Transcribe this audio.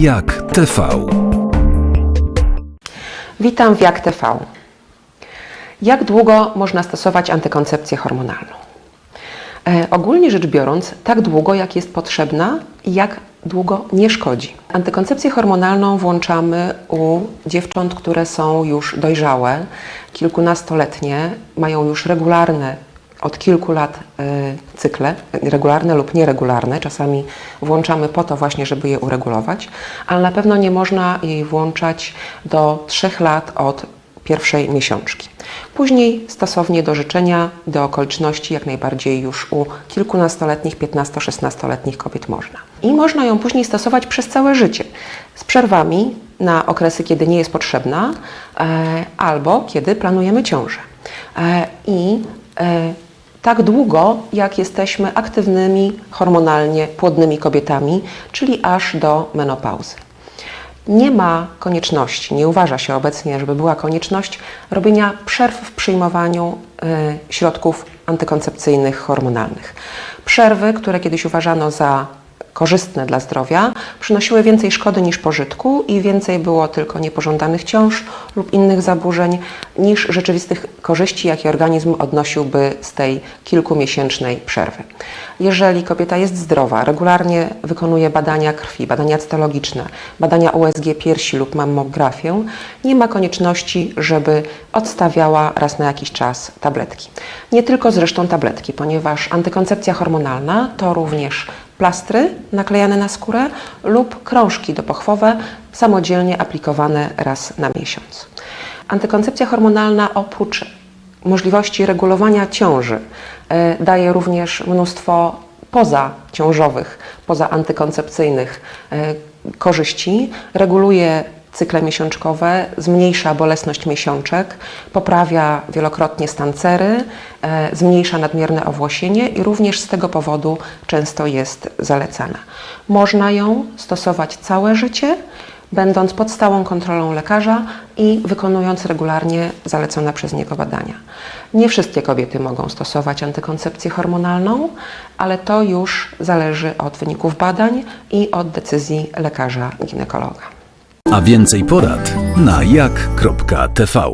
Jak TV. Witam w Jak TV. Jak długo można stosować antykoncepcję hormonalną? E, ogólnie rzecz biorąc, tak długo, jak jest potrzebna i jak długo nie szkodzi. Antykoncepcję hormonalną włączamy u dziewcząt, które są już dojrzałe, kilkunastoletnie, mają już regularne od kilku lat e, cykle, regularne lub nieregularne. Czasami włączamy po to właśnie, żeby je uregulować, ale na pewno nie można jej włączać do 3 lat od pierwszej miesiączki. Później stosownie do życzenia, do okoliczności jak najbardziej już u kilkunastoletnich, 15-16-letnich kobiet można. I można ją później stosować przez całe życie z przerwami na okresy, kiedy nie jest potrzebna e, albo kiedy planujemy ciążę. E, I tak długo, jak jesteśmy aktywnymi hormonalnie płodnymi kobietami, czyli aż do menopauzy. Nie ma konieczności, nie uważa się obecnie, żeby była konieczność robienia przerw w przyjmowaniu y, środków antykoncepcyjnych hormonalnych. Przerwy, które kiedyś uważano za korzystne dla zdrowia, przynosiły więcej szkody niż pożytku i więcej było tylko niepożądanych ciąż lub innych zaburzeń niż rzeczywistych korzyści, jakie organizm odnosiłby z tej kilkumiesięcznej przerwy. Jeżeli kobieta jest zdrowa, regularnie wykonuje badania krwi, badania cytologiczne, badania USG piersi lub mammografię, nie ma konieczności, żeby odstawiała raz na jakiś czas tabletki. Nie tylko zresztą tabletki, ponieważ antykoncepcja hormonalna to również plastry naklejane na skórę lub krążki dopochwowe samodzielnie aplikowane raz na miesiąc. Antykoncepcja hormonalna oprócz możliwości regulowania ciąży e, daje również mnóstwo pozaciążowych, pozaantykoncepcyjnych e, korzyści. Reguluje cykle miesiączkowe, zmniejsza bolesność miesiączek, poprawia wielokrotnie stan cery, e, zmniejsza nadmierne owłosienie i również z tego powodu często jest zalecana. Można ją stosować całe życie, będąc pod stałą kontrolą lekarza i wykonując regularnie zalecone przez niego badania. Nie wszystkie kobiety mogą stosować antykoncepcję hormonalną, ale to już zależy od wyników badań i od decyzji lekarza ginekologa. A więcej porad na jak.tv.